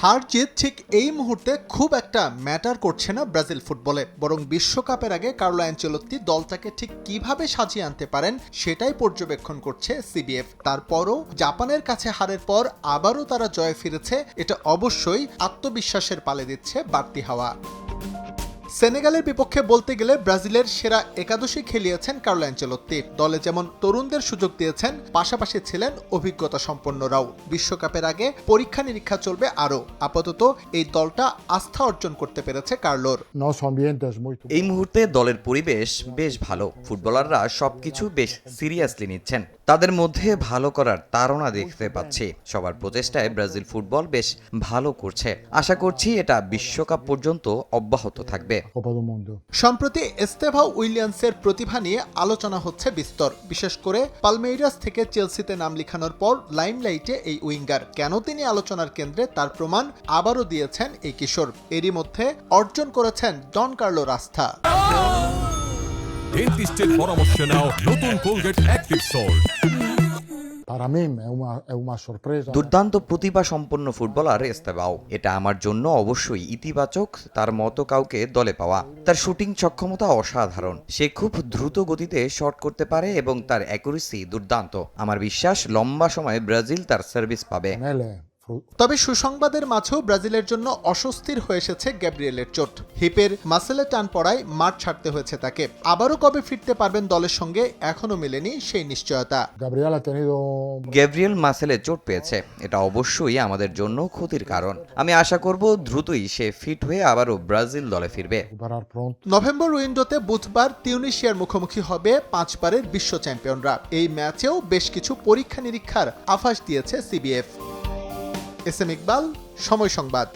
হার জিত ঠিক এই মুহূর্তে খুব একটা ম্যাটার করছে না ব্রাজিল ফুটবলে, বরং বিশ্বকাপের আগে কার্লো অ্যাঞ্চেলত্তি দলটাকে ঠিক কীভাবে সাজিয়ে আনতে পারেন সেটাই পর্যবেক্ষণ করছে সিবিএফ। তারপরও জাপানের কাছে হারের পর আবারও তারা জয় ফিরেছে, এটা অবশ্যই আত্মবিশ্বাসের পালে দিচ্ছে বাড়তি হাওয়া। সেনেগালের বিপক্ষে বলতে গেলে ব্রাজিলের সেরা একাদশী খেলিয়েছেন কার্লো অ্যাঞ্চেলত্তি দলে যেমন তরুণদের সুযোগ দিয়েছেন পাশাপাশি ছিলেন অভিজ্ঞতা সম্পন্নরাও। বিশ্বকাপের আগে পরীক্ষা নিরীক্ষা চলবে আরও। আপাতত এই দলটা আস্থা অর্জন করতে পেরেছে কার্লোর। এই মুহূর্তে দলের পরিবেশ বেশ ভালো। ফুটবলাররা সবকিছু বেশ সিরিয়াসলি নিচ্ছেন। তাদের মধ্যে ভালো করার তাড়না দেখতে পাচ্ছি। সবার প্রচেষ্টায় ব্রাজিল ফুটবল বেশ ভালো করছে। আশা করছি এটা বিশ্বকাপ পর্যন্ত অব্যাহত থাকবে. সম্প্রতি এস্তেভা উইলিয়ামসের প্রতিভা নিয়ে আলোচনা হচ্ছে বিস্তর। বিশেষ করে পালমেইরাস থেকে চেলসিতে নাম লিখানোর পর লাইমলাইটে এই উইঙ্গার। কেন তিনি আলোচনার কেন্দ্রে তার প্রমাণ আবারও দিয়েছেন এই কিশোর। এরই মধ্যে অর্জন করেছেন ডন কার্লো রাস্থা। ডেন্টিস্টের পরামর্শ নাও নতুন কোলগেট অ্যাক্টিভ সল্ট। দুর্দান্ত প্রতিভা সম্পন্ন ফুটবলার এস্তেবাও। এটা আমার জন্য অবশ্যই ইতিবাচক তার মতো কাউকে দলে পাওয়া। তার শুটিং সক্ষমতা অসাধারণ। সে খুব দ্রুত গতিতে শট করতে পারে এবং তার অ্যাকুরেসি দুর্দান্ত। আমার বিশ্বাস লম্বা সময়ে ব্রাজিল তার সার্ভিস পাবে। তবে সুসংবাদের মাঝেও ব্রাজিলের জন্য অস্বস্তির হয়ে এসেছে গ্যাব্রিয়েলের চোট। হিপের মাসেলে টান পড়ায় মাঠ ছাড়তে হয়েছে তাকে। আবারও কবে ফিরতে পারবেন দলের সঙ্গে এখনও মেলেনি সেই নিশ্চয়তা। গ্যাব্রিয়েল মাসেলে চোট পেয়েছে। এটা অবশ্যই আমাদের জন্য ক্ষতির কারণ। আমি আশা করব দ্রুতই সে ফিট হয়ে আবারও ব্রাজিল দলে ফিরবে। নভেম্বর উইন্ডোতে বুধবার তিউনিশিয়ার মুখোমুখি হবে পাঁচবারের বিশ্ব চ্যাম্পিয়নরা। এই ম্যাচেও বেশ কিছু পরীক্ষা নিরীক্ষার আভাস দিয়েছে সিবিএফ। এস এম ইকবাল সময় সংবাদ।